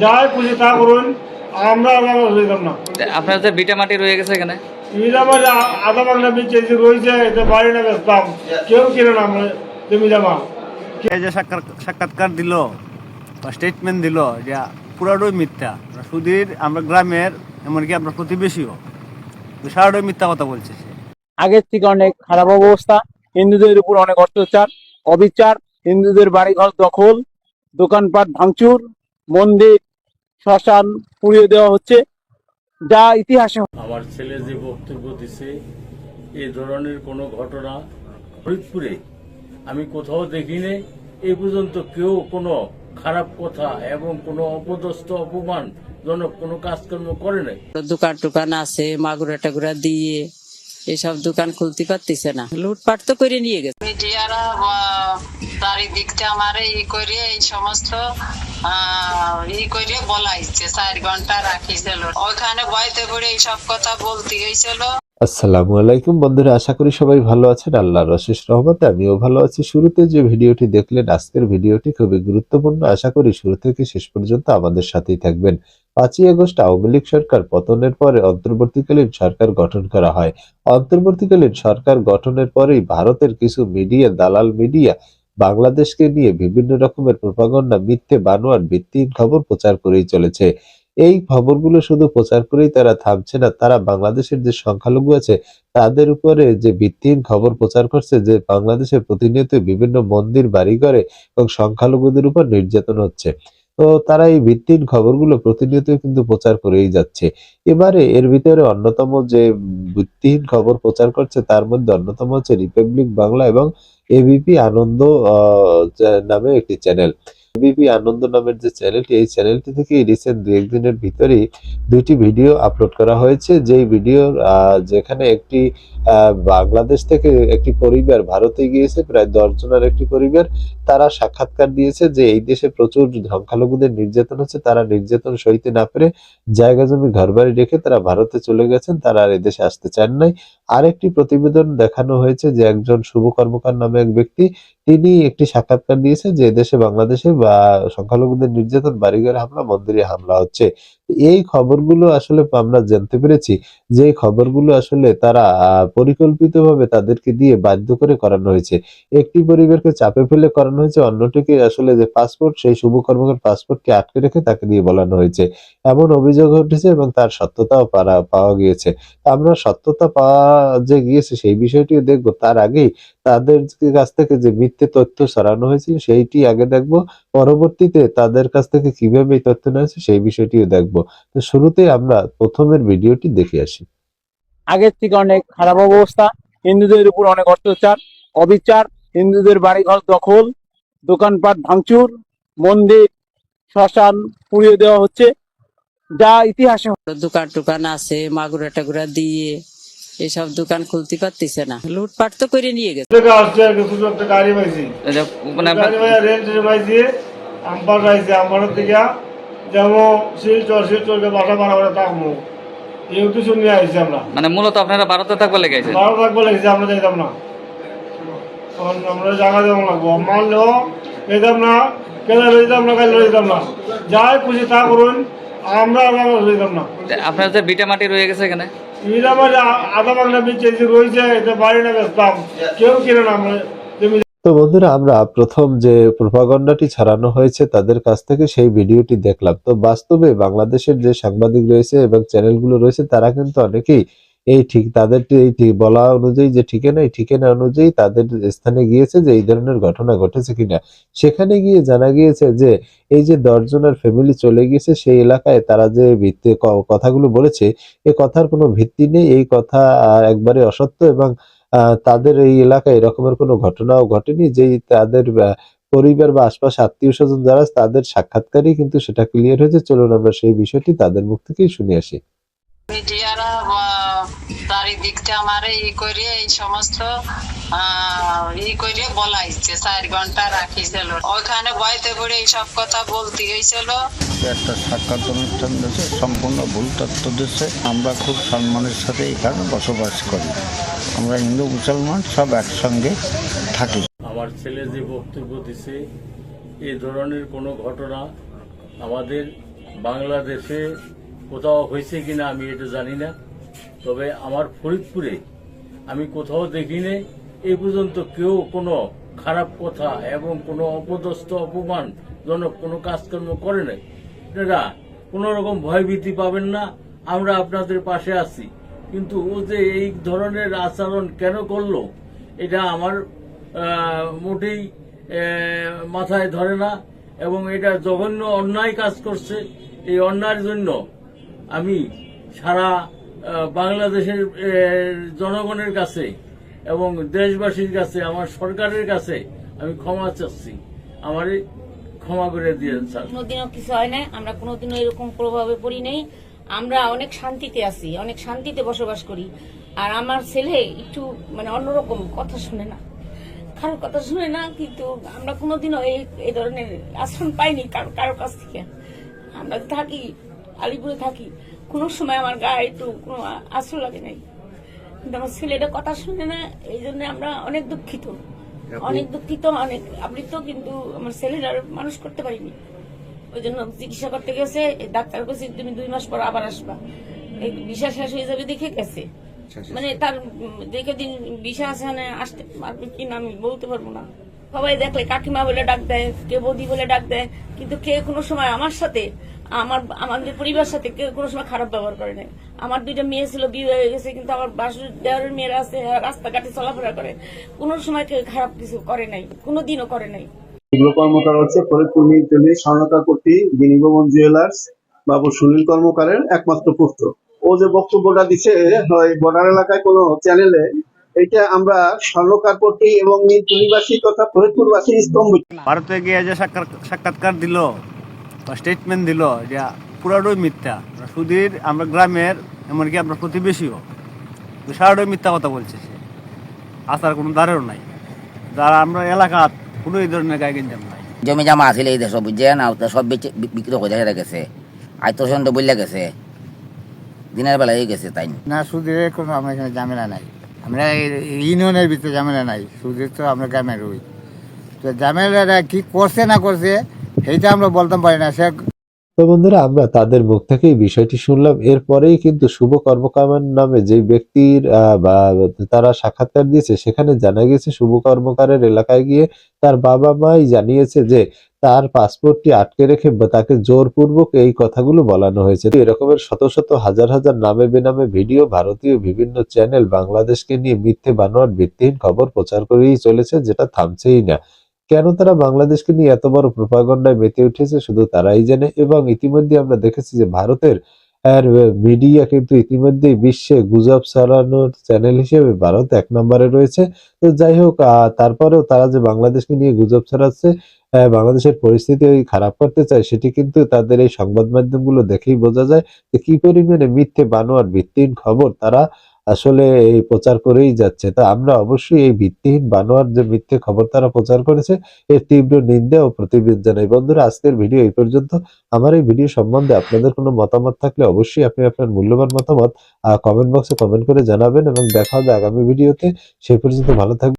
যাই খুশি তা করুন আমরা আমরা হইতাম না। আপনার যে বিটা মাটি রয়ে গেছে এখানে? জমিটা আমার আধা বাংলা বেঁচে যে রয়েছে এটা বাড়ি না বেচতাম কেউ কিনে না আমার জমি জামা যে সাক্ষাৎ সাক্ষাৎকার দিল বা স্টেটমেন্ট দিল যে পুরাটাই মিথ্যা। সুধীর আমরা গ্রামের এমনকি আপনার প্রতিবেশীও সারাটাই মিথ্যা কথা বলছে আগের থেকে অনেক খারাপ অবস্থা হিন্দুদের উপর অনেক অত্যাচার অবিচার হিন্দুদের বাড়িঘর দখল দোকানপাট ভাঙচুর মন্দির শ্মশান পুড়িয়ে দেওয়া হচ্ছে যা ইতিহাসে আমার ছেলে যে বক্তব্য দিছে এই ধরনের কোনো ঘটনা ফরিদপুরে আমি কোথাও দেখিনি। এই পর্যন্ত কেউ কোনো খারাপ কথা এবং কোনো অপদস্থ অপমানজনক কোনো কাজকর্ম করে নাই। দোকান টোকান আছে মাগুরা টাগুরা দিয়ে এসব দোকান খুলতে পারতেছে না। লুটপাট তো করে নিয়ে গেছে। মিডিয়ারা চারিদিকটা আমার ই করে এই সমস্ত ই করে বলাইছে চার ঘণ্টা রাখিছিল। ওখানে বইতে পড়ে এইসব কথা বলতে হয়েছিল আসসালামু আলাইকুম বন্ধুরা, আশা করি সবাই ভালো আছেন। আল্লাহর অশেষ রহমতে আমিও ভালো আছি। শুরুতে যে ভিডিওটি দেখলেন, আজকের ভিডিওটি খুবই গুরুত্বপূর্ণ। আশা করি শুরু থেকে শেষ পর্যন্ত আমাদের সাথেই থাকবেন। পাঁচই আগস্ট, আওয়ামী লীগ সরকার পতনের পরে অন্তর্বর্তীকালীন সরকার গঠন করা হয়। অন্তর্বর্তীকালীন সরকার গঠনের পরেই ভারতের কিছু মিডিয়া, দালাল মিডিয়া বাংলাদেশকে নিয়ে বিভিন্ন রকমের প্রপাগন্ডা, মিথ্যে বানোয়ার, ভিত্তিহীন খবর প্রচার করেই চলেছে। এই খবরগুলো শুধু প্রচার করেই তারা থামছে না, তারা বাংলাদেশের যে সংখ্যালঘু আছে, তাদের উপরে যে ভিত্তিহীন খবর প্রচার করছে, যে বাংলাদেশে প্রতিনিয়ত বিভিন্ন মন্দির, বাড়িঘরে এবং সংখ্যালঘুদের উপর নির্যাতন হচ্ছে। তো তারা এই ভিত্তির খবরগুলো প্রতিনিয়ত কিন্তু প্রচার করেই যাচ্ছে। এবারে এর ভিতরে অন্যতম যে ভিত্তিহীন খবর প্রচার করছে, তার মধ্যে অন্যতম হচ্ছে রিপাবলিক বাংলা এবং এবিপি আনন্দ নামে একটি চ্যানেল। এবিপি আনন্দ নামের যে চ্যানেলটি, এই চ্যানেলটি থেকে রিসেন্ট দু একদিনের ভিতরেই দুইটি ভিডিও আপলোড করা হয়েছে। যেই ভিডিও যেখানে একটি বাংলাদেশ থেকে একটি পরিবার ভারতে গিয়েছে, প্রায় দশ জনের একটি পরিবার, তারা সাক্ষাৎকার দিয়েছে যে এই দেশে প্রচুর সংখ্যালঘুদের নির্যাতন হচ্ছে। তারা নির্যাতন সইতে না পেরে জায়গা জমি, ঘরবাড়ি রেখে তারা ভারতে চলে গেছেন। তারা আর এদেশে আসতে চান নাই। আরেকটি প্রতিবেদন দেখানো হয়েছে যে একজন শুভ কর্মকার নামে এক ব্যক্তি, তিনি একটি সাক্ষাৎকার দিয়েছেন যে দেশে বাংলাদেশে বা সংখ্যালঘুদের নির্যাতন, বাড়িঘরে হামলা, মন্দিরে হামলা হচ্ছে। এই খবরগুলো আসলে আমরা জানতে পেরেছি। যে খবরগুলো আসলে তারা পরিকল্পিতভাবে তাদেরকে দিয়ে বাধ্য করে করানো হয়েছে। একটি পরিবারকে চাপে ফেলে করানো হয়েছে, অন্যটিকে আসলে যে পাসপোর্ট, সেই শুভ কর্মকার পাসপোর্টকে আটকে রেখে তাকে দিয়ে বলানো হয়েছে। এমন অভিযোগ উঠেছে এবং তার সত্যতাও পাওয়া গিয়েছে। আমরা সত্যতা পাওয়া যে গিয়েছে, সেই বিষয়টিও দেখব। তার আগেই তাদের কাছ থেকে যে মিথ্যে তথ্য সরানো হয়েছিল সেইটি আগে দেখব। পরবর্তীতে তাদের কাছ থেকে কীভাবে এই তথ্য নেওয়া হয়েছে, সেই বিষয়টিও দেখব। তো শুরুতে আমরা প্রথমের ভিডিওটি দেখে আসি। আগের থেকে অনেক খারাপ অবস্থা হিন্দুদের উপর অনেক অত্যাচার অবিচার হিন্দুদের বাড়িঘর দখল দোকানপাট ভাঙচুর মন্দির শ্মশান পুড়িয়ে দেওয়া হচ্ছে। যা ইতিহাসে দোকান টোকান আছে মাগুরা টাগুরা দিয়ে এসব দোকান খুলতে পারতেছে না। লুটপাট তো করে নিয়ে গেছে। গাড়ি পাইছি। মানে আম্পারের থেকে মানে মূলত আপনারা ভারতে থাকবে লেগেছে বারো থাকব লেগেছি আমরা যাইতাম না। আমরা জায়গা দেওয়া লাগবো মানলেও যেতাম না লইতাম না কাল লইতাম না। যাই খুশি তা করুন আমরা লইতাম না। আপনার যে বিটা মাটি রয়ে গেছে এখানে? জমিটা আমার আধা বাংলা যে রয়েছে এটা বাড়ি না বেচতাম কেউ কিনে না আমরা তো বন্ধুরা, আমরা প্রথম যে প্রপাগন্ডাটি ছড়ানো হয়েছে তাদের কাছ থেকে সেই ভিডিওটি দেখলাম। তো বাস্তবে বাংলাদেশের যে সাংবাদিক রয়েছে এবং চ্যানেলগুলো রয়েছে, তারা কিন্তু অনেকেই এই ঠিক তাদের এই বলা অনুযায়ী যে ঠিকানা, এই ঠিকানা অনুযায়ী তাদের স্থানে গিয়েছে যে এই ধরনের ঘটনা ঘটেছে কিনা। সেখানে গিয়ে জানা গিয়েছে যে এই যে দশজনের ফ্যামিলি চলে গিয়েছে, সেই এলাকায় তারা যে ভিত্তি কথাগুলো বলেছে, এ কথার কোনো ভিত্তি নেই। এই কথা একবারে অসত্য এবং তাদের এই এলাকায় এরকমের কোনো ঘটনাও ঘটেনি। যেই তাদের পরিবার বা আশপাশ আত্মীয় স্বজন যারা তাদের সাক্ষাৎকারই কিন্তু সেটা ক্লিয়ার হয়েছে। চলুন আমরা সেই বিষয়টি তাদের মুখ থেকেই শুনে আসি। মিডিয়ারা চারিদিকটা আমার ই করে এই সমস্ত ই করে বলাইছে চার ঘণ্টা রাখিছিল ওখানে বইতে পড়ে এইসব কথা বলতে হয়েছিল একটা সাক্ষাৎ অনুষ্ঠান দিয়েছে সম্পূর্ণ ভুল তথ্য দিচ্ছে আমরা খুব সম্মানের সাথে এখানে বসবাস করি। আমরা হিন্দু মুসলমান সব একসঙ্গে থাকি। আমার ছেলে যে বক্তব্য দিছে এই ধরনের কোনো ঘটনা আমাদের বাংলাদেশে কোথাও হয়েছে কিনা আমি এটা জানি না। তবে আমার ফরিদপুরে আমি কোথাও দেখিনি। এই পর্যন্ত কেউ কোনো খারাপ কথা এবং কোনো অপদস্থ অপমানজনক কোনো কাজকর্ম করে নাই। আপনারা কোনো রকম ভয়ভীতি পাবেন না, আমরা আপনাদের পাশে আছি। কিন্তু ও যে এই ধরনের আচরণ কেন করল, এটা আমার মোটেই মাথায় ধরে না এবং এটা জঘন্য অন্যায় কাজ করছে। এই অন্যায়ের জন্য আমি সারা বাংলাদেশের জনগণের কাছে এবং দেশবাসীর কাছে, আমার সরকারের কাছে আমি ক্ষমা চাচ্ছি। আমার ক্ষমা করে দিয়েন, স্যার। কোনোদিনও কিছু হয় না আমরা কোনোদিনও এরকম প্রভাবে পড়ি নাই। আমরা অনেক শান্তিতে আছি, অনেক শান্তিতে বসবাস করি। আর আমার ছেলে একটু মানে অন্যরকম কথা শুনে না। কারোর কথা শুনে না, কিন্তু আমরা কোনোদিনও এই এই ধরনের আশ্রম পাইনি কারও কারোর কাছ থেকে। আমরা থাকি আলিপুরে থাকি কোনো সময় আমার গায়ে একটু কোনো আশ্রয় লাগে নাই। কিন্তু আমার ছেলেটা কথা শুনে না এই জন্য আমরা অনেক দুঃখিত। অনেক দুঃখিত অনেক আবৃত কিন্তু আমার ছেলের মানুষ করতে পারিনি। ওই জন্য চিকিৎসা করতে গেছে ডাক্তার কাছে তুমি দুই মাস পর আবার আসবা। এই বিষা শেষ হয়ে যাবে দেখে গেছে। মানে তার দেখে দিন বিষা আছে আসতে পারবে কি না আমি বলতে পারব না। সবাই দেখলে কাকিমা বলে ডাক দেয় কে বৌদি বলে ডাক দেয় কিন্তু কে কোনো সময় আমার সাথে আমার আমাদের পরিবার সাথে কেউ কোনো সময় খারাপ ব্যবহার করে নাই। আমার দুইটা মেয়ে ছিল বিয়ে হয়ে গেছে কিন্তু আমার বাসুর দেওয়ারের মেয়েরা আছে রাস্তাঘাটে চলাফেরা করে। কোনো সময় কেউ খারাপ কিছু করে নাই কোনো দিনও করে নাই। কর্মকার হচ্ছে ফরিদপুর বিনিগমন জুয়েলার্স বাবু সুনীল কর্মকারের একমাত্র পুত্র। ও যে বক্তব্যটা দিচ্ছে হয় বর্ডার এলাকায় কোনো চ্যানেলে এটা আমরা স্বর্ণকারপট্টি এবং মিরতলিবাসী তথা ফরিদপুরবাসী স্তম্ভ ভারতে গিয়ে যে সাক্ষাৎ সাক্ষাৎকার দিল বা স্টেটমেন্ট দিল যে পুরাটাই মিথ্যা। সুধীর আমরা গ্রামের এমনকি আমরা প্রতিবেশীও তো সারাটাই মিথ্যা কথা বলছে সে। আসার কোনো দ্বারেও নাই। যারা আমরা এলাকা কোনো এই ধরনের গায়ে গেঞ্জাম নাই। জমি জামা আছিল এই দেশ বুঝছে না ওটা সব বেচে বিক্রি করে হেরে গেছে। তো বললে গেছে। দিনের বেলা হয়ে গেছে তাই। না সুদের কোনো আমরা এখানে ঝামেলা নাই। আমরা ইউনিয়নের ভিতরে ঝামেলা নাই। সুদের তো আমরা গ্রামের রই তো ঝামেলাটা কি করছে না করছে সেইটা আমরা বলতাম পারি না, সে তো বন্ধুরা, আমরা তাদের মুখ থেকেই বিষয়টি শুনলাম। এরপরেই কিন্তু শুভ কর্মকার নামে যে ব্যক্তির বা তারা সাক্ষাৎকার দিয়েছে, সেখানে জানা গেছে শুভ কর্মকারের এলাকায় গিয়ে তার বাবা মাই জানিয়েছে যে তার পাসপোর্টটি আটকে রেখে তাকে জোরপূর্বক এই কথাগুলো বলানো হয়েছে। এরকমের শত শত, হাজার হাজার নামে বেনামে ভিডিও ভারতীয় বিভিন্ন চ্যানেল বাংলাদেশকে নিয়ে মিথ্যে বানোয়ার ভিত্তিহীন খবর প্রচার করেই চলেছে, যেটা থামছেই না। কেন তারা বাংলাদেশকে নিয়ে এত বড় প্রপাগন্ডায় মেতে উঠেছে শুধু তারাই জানে? এবং ইতিমধ্যে আমরা দেখেছি যে ভারতের আর মিডিয়া কিন্তু ইতিমধ্যেই বিশ্বে গুজব ছড়ানোর চ্যানেল হিসেবে ভারত এক নম্বরে রয়েছে। তো যাই হোক তারপরেও তারা যে বাংলাদেশকে নিয়ে গুজব ছড়াচ্ছে বাংলাদেশের পরিস্থিতি ওই খারাপ করতে চায়, সেটি কিন্তু তাদের এই সংবাদ মাধ্যমগুলো দেখেই বোঝা যায় যে কি পরিমাণে মিথ্যে বানোয়ার ভিত্তিহীন খবর তারা আসলে এই প্রচার করেই যাচ্ছে। তা আমরা অবশ্যই এই ভিত্তিহীন বানোয়ার যে মিথ্যে খবর তারা প্রচার করেছে, এর তীব্র নিন্দা ও প্রতিবাদ জানাই। বন্ধুরা, আজকের ভিডিও এই পর্যন্ত। আমার এই ভিডিও সম্বন্ধে আপনাদের কোনো মতামত থাকলে অবশ্যই আপনি আপনার মূল্যবান মতামত কমেন্ট বক্সে কমেন্ট করে জানাবেন এবং দেখা হবে আগামী ভিডিওতে। সেই পর্যন্ত ভালো থাকবেন।